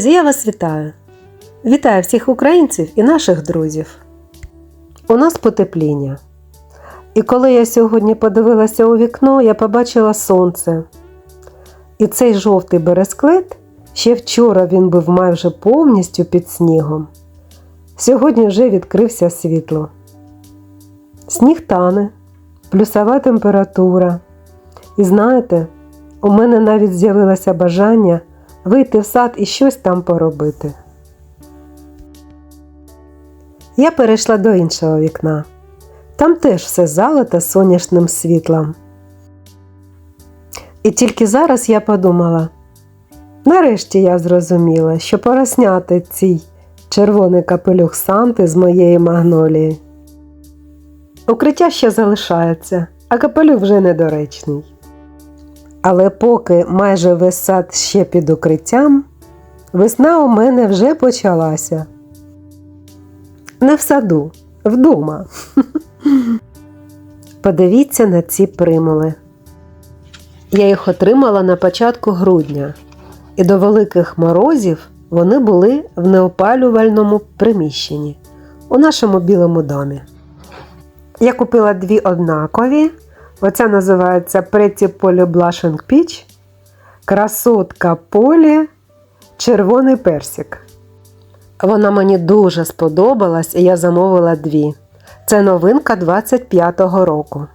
Друзі, я вас вітаю! Вітаю всіх українців і наших друзів. У нас потепління. І коли я сьогодні подивилася у вікно, я побачила сонце. І цей жовтий бересклет ще вчора він був майже повністю під снігом. Сьогодні вже відкрився світло. Сніг тане, плюсова температура. І знаєте, у мене навіть з'явилося бажання вийти в сад і щось там поробити. Я перейшла до іншого вікна. Там теж все залите сонячним світлом. І тільки зараз я подумала: нарешті я зрозуміла, що пора сняти цей червоний капелюх Санти з моєї магнолії. Укриття ще залишається, а капелюх вже недоречний. Але поки майже весь сад ще під укриттям, весна у мене вже почалася. Не в саду, вдома. Подивіться на ці примули. Я їх отримала на початку грудня, і до великих морозів вони були в неопалювальному приміщенні у нашому білому домі. Я купила дві однакові. Оця називається Pretty Polly Blushing Peach, Красотка Полі, Червоний персик. Вона мені дуже сподобалась і я замовила дві. Це новинка 25-го року.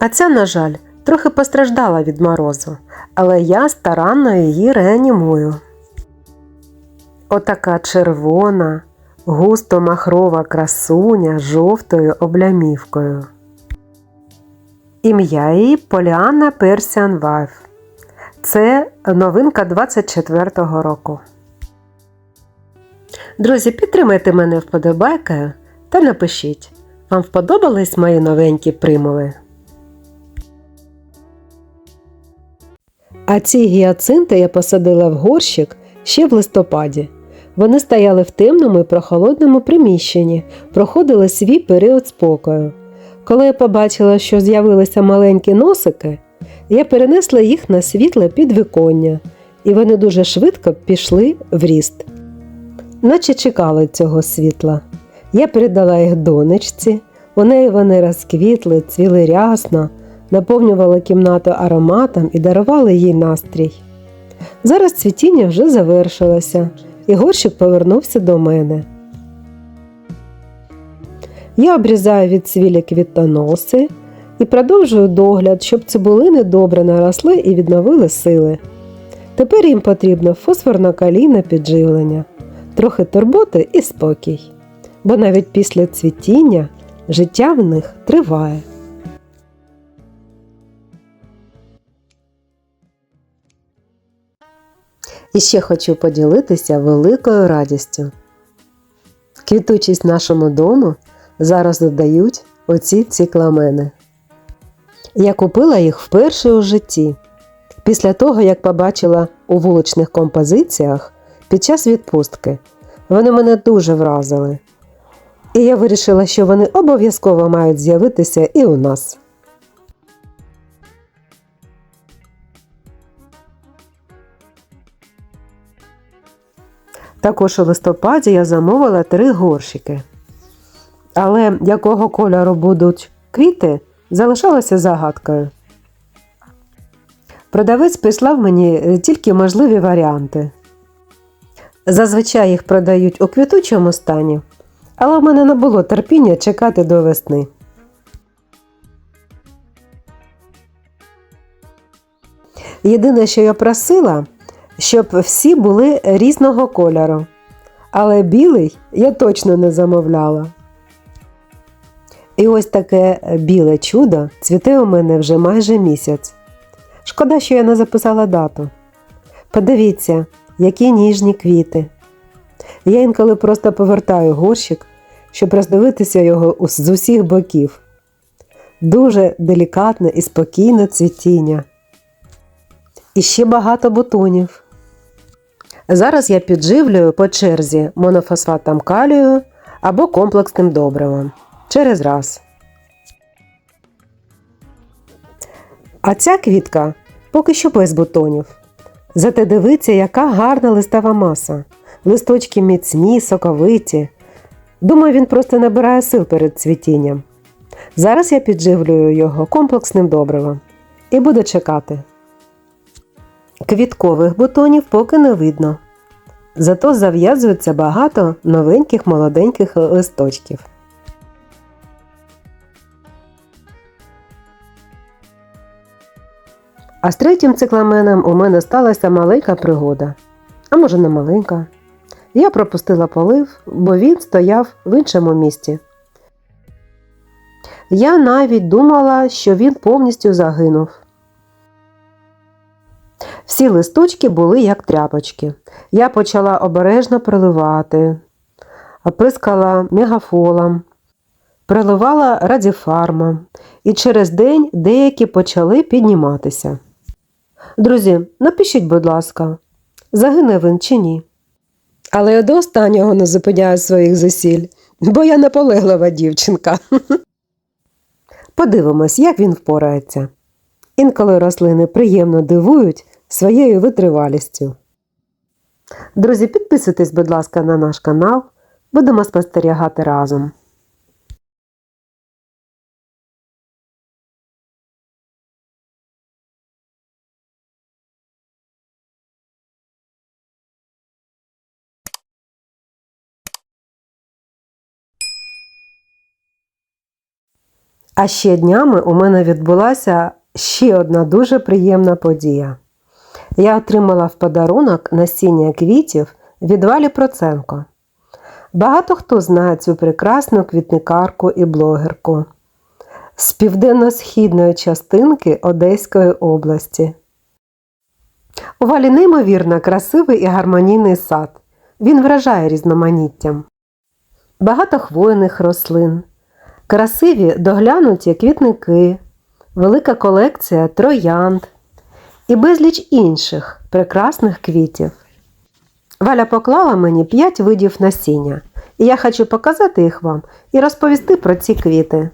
А ця, на жаль, трохи постраждала від морозу, але я старанно її реанімую. Отака червона, густо махрова красуня з жовтою облямівкою. Ім'я її Поліанна Персіан Вайф. Це новинка 24-го року. Друзі, підтримайте мене вподобайкою та напишіть, вам вподобались мої новенькі примули? А ці гіацинти я посадила в горщик ще в листопаді. Вони стояли в темному і прохолодному приміщенні, проходили свій період спокою. Коли я побачила, що з'явилися маленькі носики, я перенесла їх на світле підвіконня, і вони дуже швидко пішли в ріст. Наче чекали цього світла. Я передала їх донечці, у неї вони розквітли, цвіли рясно, наповнювали кімнату ароматом і дарували їй настрій. Зараз цвітіння вже завершилося, і горщик повернувся до мене. Я обрізаю від цвілі квітоноси і продовжую догляд, щоб цибулини добре наросли і відновили сили. Тепер їм потрібно фосфорно-калійне підживлення, трохи турботи і спокій, бо навіть після цвітіння життя в них триває. І ще хочу поділитися великою радістю. Квітучість нашому дому зараз додають оці цикламени. Я купила їх вперше у житті. Після того, як побачила у вуличних композиціях під час відпустки, вони мене дуже вразили. І я вирішила, що вони обов'язково мають з'явитися і у нас. Також у листопаді я замовила три горщики. Але якого кольору будуть квіти, залишалося загадкою. Продавець прислав мені тільки можливі варіанти. Зазвичай їх продають у квітучому стані, але в мене не було терпіння чекати до весни. Єдине, що я просила, щоб всі були різного кольору. Але білий я точно не замовляла. І ось таке біле чудо цвіте у мене вже майже місяць. Шкода, що я не записала дату. Подивіться, які ніжні квіти. Я інколи просто повертаю горщик, щоб роздивитися його з усіх боків. Дуже делікатне і спокійне цвітіння. І ще багато бутонів. Зараз я підживлюю по черзі монофосфатом калію або комплексним добривом через раз. А ця квітка поки що без бутонів. Зате дивиться, яка гарна листова маса. Листочки міцні, соковиті. Думаю, він просто набирає сил перед цвітінням. Зараз я підживлюю його комплексним добривом і буду чекати. Квіткових бутонів поки не видно. Зато зав'язується багато новеньких молоденьких листочків. А з третім цикламеном у мене сталася маленька пригода. А може не маленька. Я пропустила полив, бо він стояв в іншому місці. Я навіть думала, що він повністю загинув. Всі листочки були як тряпочки. Я почала обережно проливати, оприскала мегафолом, проливала радіфармом, і через день деякі почали підніматися. Друзі, напишіть, будь ласка, загине він чи ні. Але я до останнього не зупиняю своїх зусиль, бо я наполеглива дівчинка. Подивимось, як він впорається. Інколи рослини приємно дивують своєю витривалістю. Друзі, підписуйтесь, будь ласка, на наш канал. Будемо спостерігати разом. А ще днями у мене відбулася ще одна дуже приємна подія. Я отримала в подарунок насіння квітів від Валі Проценко. Багато хто знає цю прекрасну квітникарку і блогерку з південно-східної частинки Одеської області. У Валі неймовірно красивий і гармонійний сад. Він вражає різноманіттям. Багато хвойних рослин, красиві доглянуті квітники, велика колекція троянд і безліч інших прекрасних квітів. Валя поклала мені 5 видів насіння, і я хочу показати їх вам і розповісти про ці квіти.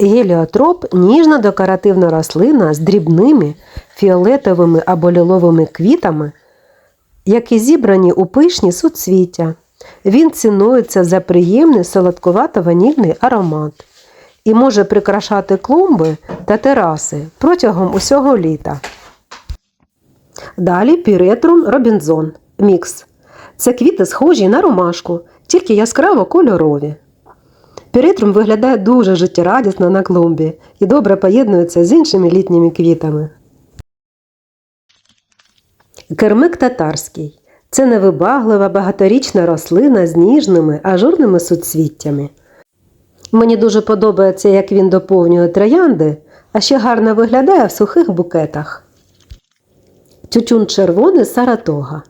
Геліотроп ніжна декоративна рослина з дрібними фіолетовими або ліловими квітами, які зібрані у пишні суцвіття. Він цінується за приємний солодкувато-ванільний аромат і може прикрашати клумби та тераси протягом усього літа. Далі піретрум Робінзон мікс. Це квіти схожі на ромашку, тільки яскраво кольорові. Піретрум виглядає дуже життєрадісно на клумбі і добре поєднується з іншими літніми квітами. Кермик татарський. Це невибаглива багаторічна рослина з ніжними ажурними суцвіттями. Мені дуже подобається, як він доповнює троянди, а ще гарно виглядає в сухих букетах. Тютюн червоний Саратога.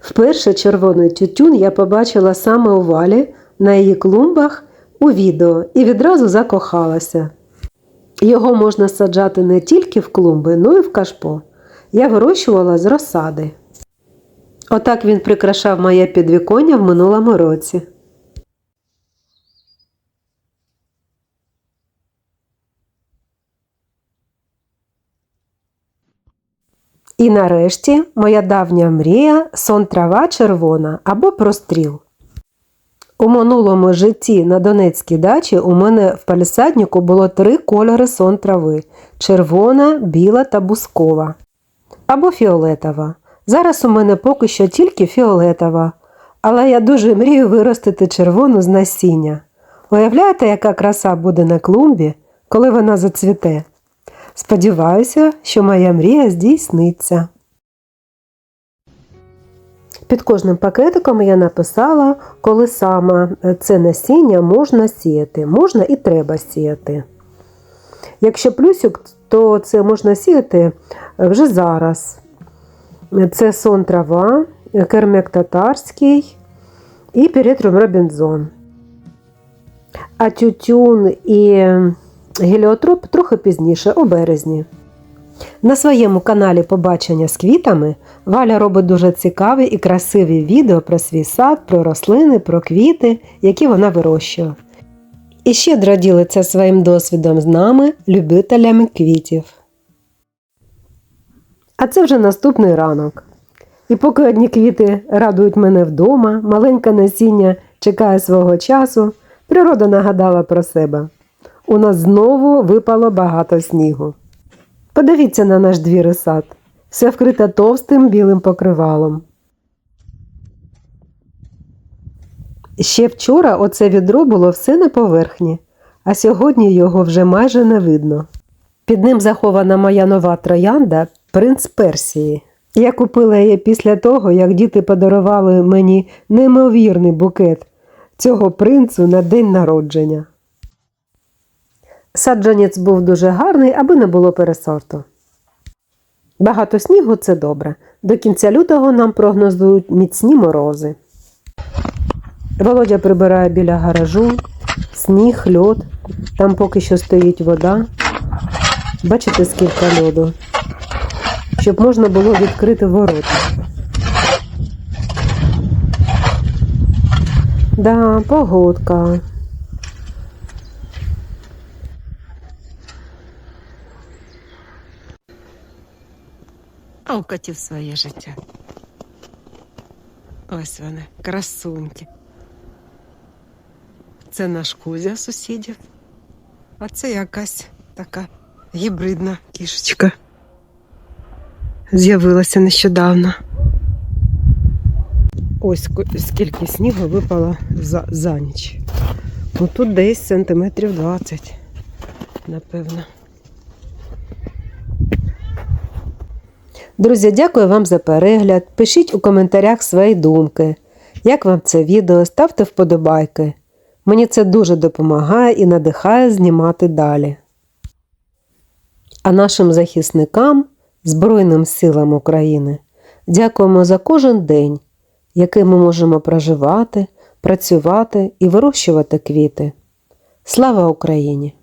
Вперше червоний тютюн я побачила саме у валі на її клумбах у відео і відразу закохалася. Його можна саджати не тільки в клумби, но й в кашпо. Я вирощувала з розсади. Отак він прикрашав моє підвіконня в минулому році. І нарешті моя давня мрія сон трава червона або простріл. У минулому житті на Донецькій дачі у мене в палісаднику було три кольори сон трави червона, біла та бускова або фіолетова. Зараз у мене поки що тільки фіолетова, але я дуже мрію виростити червону з насіння. Уявляєте, яка краса буде на клумбі, коли вона зацвіте? Сподіваюся, що моя мрія здійсниться. Під кожним пакетиком я написала, коли саме це насіння можна сіяти. Можна і треба сіяти. Якщо плюсик, то це можна сіяти вже зараз. Це сон трава, кермек татарський і перетрум Робінзон. А тютюн і геліотроп трохи пізніше, у березні. На своєму каналі Побачення з квітами Валя робить дуже цікаві і красиві відео про свій сад, про рослини, про квіти, які вона вирощує. І щедро ділиться своїм досвідом з нами, любителями квітів. А це вже наступний ранок. І поки одні квіти радують мене вдома, маленьке насіння чекає свого часу, природа нагадала про себе. У нас знову випало багато снігу. Подивіться на наш двір і сад. Все вкрите товстим білим покривалом. Ще вчора оце відро було все на поверхні, а сьогодні його вже майже не видно. Під ним захована моя нова троянда принц Персії. Я купила її після того, як діти подарували мені неймовірний букет цього принцу на день народження. Саджанець був дуже гарний, аби не було пересорту. Багато снігу це добре. До кінця лютого нам прогнозують міцні морози. Володя прибирає біля гаражу, сніг, льод, там поки що стоїть вода. Бачите, скільки льоду, щоб можна було відкрити ворота. Да, погодка. Котів своє життя. Ось вони, красуньки. Це наш Кузя сусідів. А це якась така гібридна кішечка. З'явилася нещодавно. Ось скільки снігу випало за, за ніч. Ну тут десь сантиметрів 20, напевно. Друзі, дякую вам за перегляд. Пишіть у коментарях свої думки. Як вам це відео, ставте вподобайки. Мені це дуже допомагає і надихає знімати далі. А нашим захисникам, Збройним силам України, дякуємо за кожен день, який ми можемо проживати, працювати і вирощувати квіти. Слава Україні!